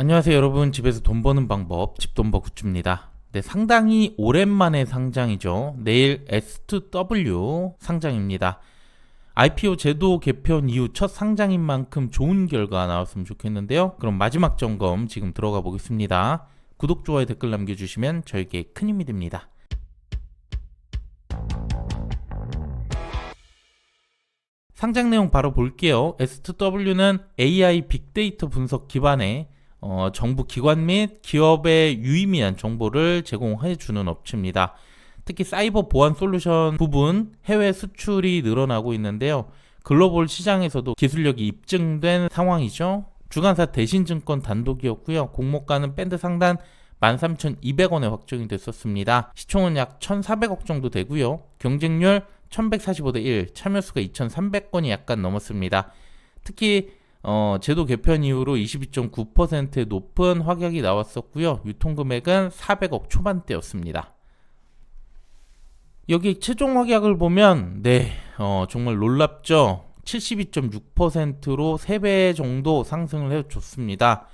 안녕하세요 여러분. 집에서 돈 버는 방법 집돈버 굿즈입니다. 네 상당히 오랜만에 상장이죠. 내일 S2W 상장입니다. IPO 제도 개편 이후 첫 상장인 만큼 좋은 결과 나왔으면 좋겠는데요. 그럼 마지막 점검 지금 들어가 보겠습니다. 구독 좋아요 댓글 남겨주시면 저에게 큰 힘이 됩니다. 상장 내용 바로 볼게요. S2W는 AI 빅데이터 분석 기반의 어, 정부 기관 및 기업에 유의미한 정보를 제공해 주는 업체입니다. 특히 사이버 보안 솔루션 부분 해외 수출이 늘어나고 있는데요. 글로벌 시장에서도 기술력이 입증된 상황이죠. 주간사 대신증권 단독이었고요. 공모가는 밴드 상단 13,200원에 확정이 됐었습니다. 시총은 약 1,400억 정도 되고요. 경쟁률 1145대 1, 참여수가 2,300건이 약간 넘었습니다. 특히 어, 제도 개편 이후로 22.9%의 높은 확약이 나왔었고요. 유통 금액은 400억 초반대였습니다. 여기 최종 확약을 보면 네, 어, 정말 놀랍죠. 72.6%로 3배 정도 상승을 해줬습니다.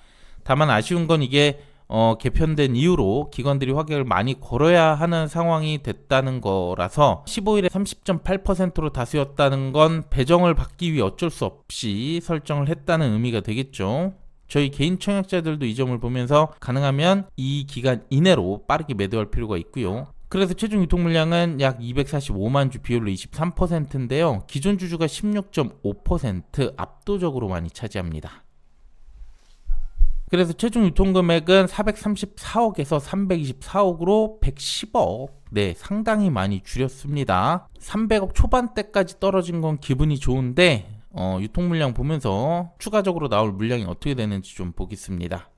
다만 아쉬운 건 이게 어, 개편된 이후로 기관들이 확약을 많이 걸어야 하는 상황이 됐다는 거라서 15일에 30.8%로 다수였다는 건 배정을 받기 위해 어쩔 수 없이 설정을 했다는 의미가 되겠죠. 저희 개인 청약자들도 이 점을 보면서 가능하면 이 기간 이내로 빠르게 매도할 필요가 있고요. 그래서 최종 유통 물량은 약 245만 주 비율로 23%인데요. 기존 주주가 16.5% 압도적으로 많이 차지합니다. 그래서 최종 유통 금액은 434억에서 324억으로 110억. 네, 상당히 많이 줄였습니다. 300억 초반대까지 떨어진 건 기분이 좋은데 어, 유통 물량 보면서 추가적으로 나올 물량이 어떻게 되는지 좀 보겠습니다.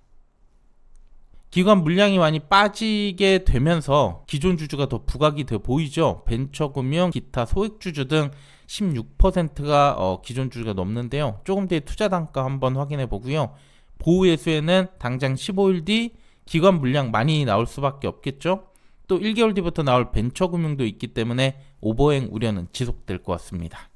기관 물량이 많이 빠지게 되면서 기존 주주가 더 부각이 돼 보이죠. 벤처금융, 기타 소액 주주 등 16%가 어, 기존 주주가 넘는데요. 조금 뒤에 투자 단가 한번 확인해 보고요. 보호 예수에는 당장 15일 뒤 기관 물량 많이 나올 수밖에 없겠죠. 또 1개월 뒤부터 나올 벤처 금융도 있기 때문에 오버행 우려는 지속될 것 같습니다.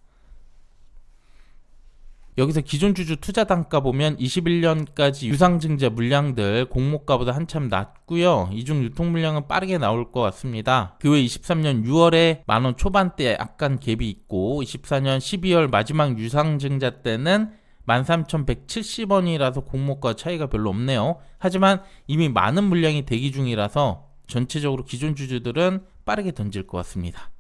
여기서 기존 주주 투자 단가 보면 21년까지 유상증자 물량들 공모가보다 한참 낮고요. 이중 유통 물량은 빠르게 나올 것 같습니다. 그 외 23년 6월에 만원 초반대 약간 갭이 있고 24년 12월 마지막 유상증자 때는 13,170원이라서 공모가 차이가 별로 없네요. 하지만 이미 많은 물량이 대기 중이라서 전체적으로 기존 주주들은 빠르게 던질 것 같습니다.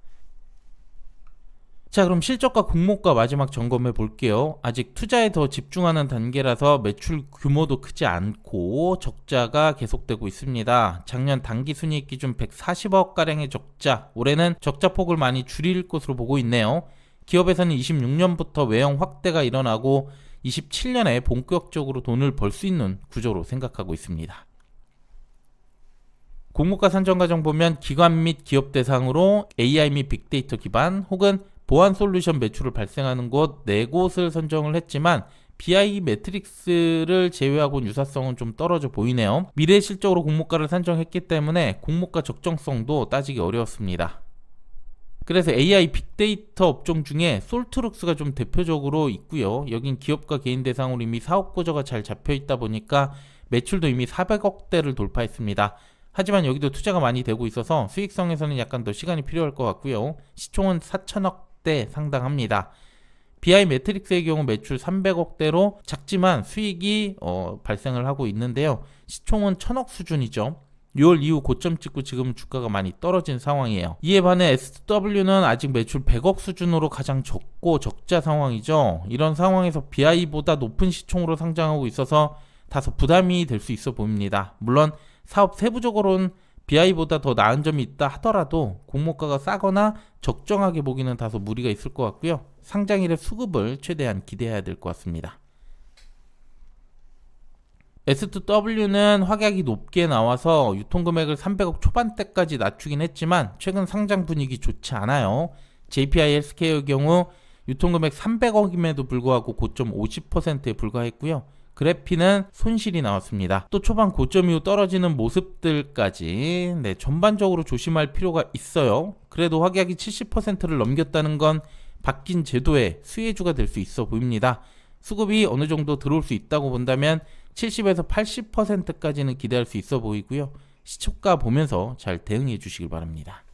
자, 그럼 실적과 공모가 마지막 점검해 볼게요. 아직 투자에 더 집중하는 단계라서 매출 규모도 크지 않고 적자가 계속되고 있습니다. 작년 단기 순이익 기준 140억 가량의 적자, 올해는 적자 폭을 많이 줄일 것으로 보고 있네요. 기업에서는 26년부터 외형 확대가 일어나고 27년에 본격적으로 돈을 벌 수 있는 구조로 생각하고 있습니다. 공모가 산정 과정 보면 기관 및 기업 대상으로 AI 및 빅데이터 기반 혹은 보안 솔루션 매출을 발생하는 곳 네 곳을 선정을 했지만 BI 매트릭스를 제외하고는 유사성은 좀 떨어져 보이네요. 미래 실적으로 공모가를 산정했기 때문에 공모가 적정성도 따지기 어려웠습니다. 그래서 AI 빅데이터 업종 중에 솔트룩스가 좀 대표적으로 있고요. 여긴 기업과 개인 대상으로 이미 사업 구조가 잘 잡혀 있다 보니까 매출도 이미 400억대를 돌파했습니다. 하지만 여기도 투자가 많이 되고 있어서 수익성에서는 약간 더 시간이 필요할 것 같고요. 시총은 4천억대 상당합니다. BI 매트릭스의 경우 매출 300억대로 작지만 수익이 어, 발생을 하고 있는데요. 시총은 1000억 수준이죠. 6월 이후 고점 찍고 지금 주가가 많이 떨어진 상황이에요. 이에 반해 SW는 아직 매출 100억 수준으로 가장 적고 적자 상황이죠. 이런 상황에서 BI보다 높은 시총으로 상장하고 있어서 다소 부담이 될 수 있어 보입니다. 물론 사업 세부적으로는 BI보다 더 나은 점이 있다 하더라도 공모가가 싸거나 적정하게 보기는 다소 무리가 있을 것 같고요. 상장일의 수급을 최대한 기대해야 될 것 같습니다. S2W는 확약이 높게 나와서 유통금액을 300억 초반대까지 낮추긴 했지만 최근 상장 분위기 좋지 않아요. JPI 헬스케어의 경우 유통금액 300억임에도 불구하고 고점 50%에 불과했고요. 그래피는 손실이 나왔습니다. 또 초반 고점 이후 떨어지는 모습들까지 네, 전반적으로 조심할 필요가 있어요. 그래도 확약이 70%를 넘겼다는 건 바뀐 제도의 수혜주가 될 수 있어 보입니다. 수급이 어느 정도 들어올 수 있다고 본다면 70에서 80%까지는 기대할 수 있어 보이고요. 시초가 보면서 잘 대응해 주시길 바랍니다.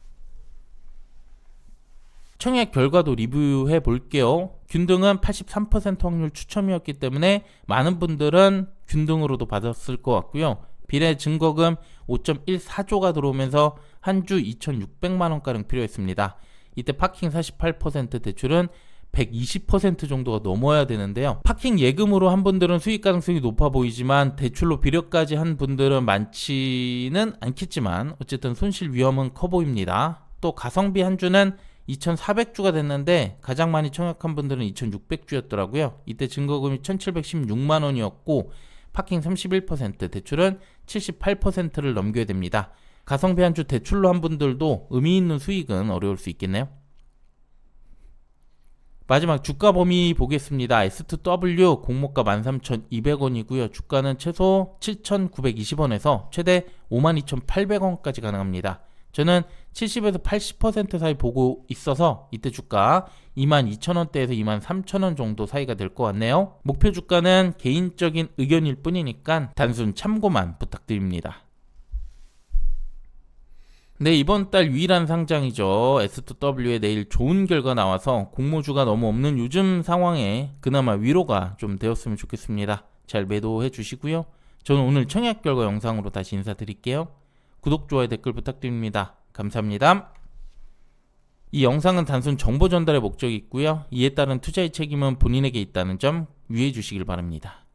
청약 결과도 리뷰해 볼게요. 균등은 83% 확률 추첨이었기 때문에 많은 분들은 균등으로도 받았을 것 같고요. 비례 증거금 5.14조가 들어오면서 한 주 2,600만 원가량 필요했습니다. 이때 파킹 48% 대출은 120% 정도가 넘어야 되는데요. 파킹 예금으로 한 분들은 수익 가능성이 높아 보이지만 대출로 비료까지 한 분들은 많지는 않겠지만 어쨌든 손실 위험은 커 보입니다. 또 가성비 한 주는 2,400주가 됐는데 가장 많이 청약한 분들은 2,600주였더라고요. 이때 증거금이 1,716만 원이었고 파킹 31% 대출은 78%를 넘겨야 됩니다. 가성비 한 주 대출로 한 분들도 의미 있는 수익은 어려울 수 있겠네요. 마지막 주가 범위 보겠습니다. S2W 공모가 13,200원이고요. 주가는 최소 7,920원에서 최대 52,800원까지 가능합니다. 저는 70에서 80% 사이 보고 있어서 이때 주가 22,000원대에서 23,000원 정도 사이가 될 것 같네요. 목표 주가는 개인적인 의견일 뿐이니까 단순 참고만 부탁드립니다. 네, 이번 달 유일한 상장이죠. S2W에 내일 좋은 결과 나와서 공모주가 너무 없는 요즘 상황에 그나마 위로가 좀 되었으면 좋겠습니다. 잘 매도해 주시고요. 저는 오늘 청약 결과 영상으로 다시 인사드릴게요. 구독, 좋아요, 댓글 부탁드립니다. 감사합니다. 이 영상은 단순 정보 전달의 목적이 있고요. 이에 따른 투자의 책임은 본인에게 있다는 점 유의해 주시길 바랍니다.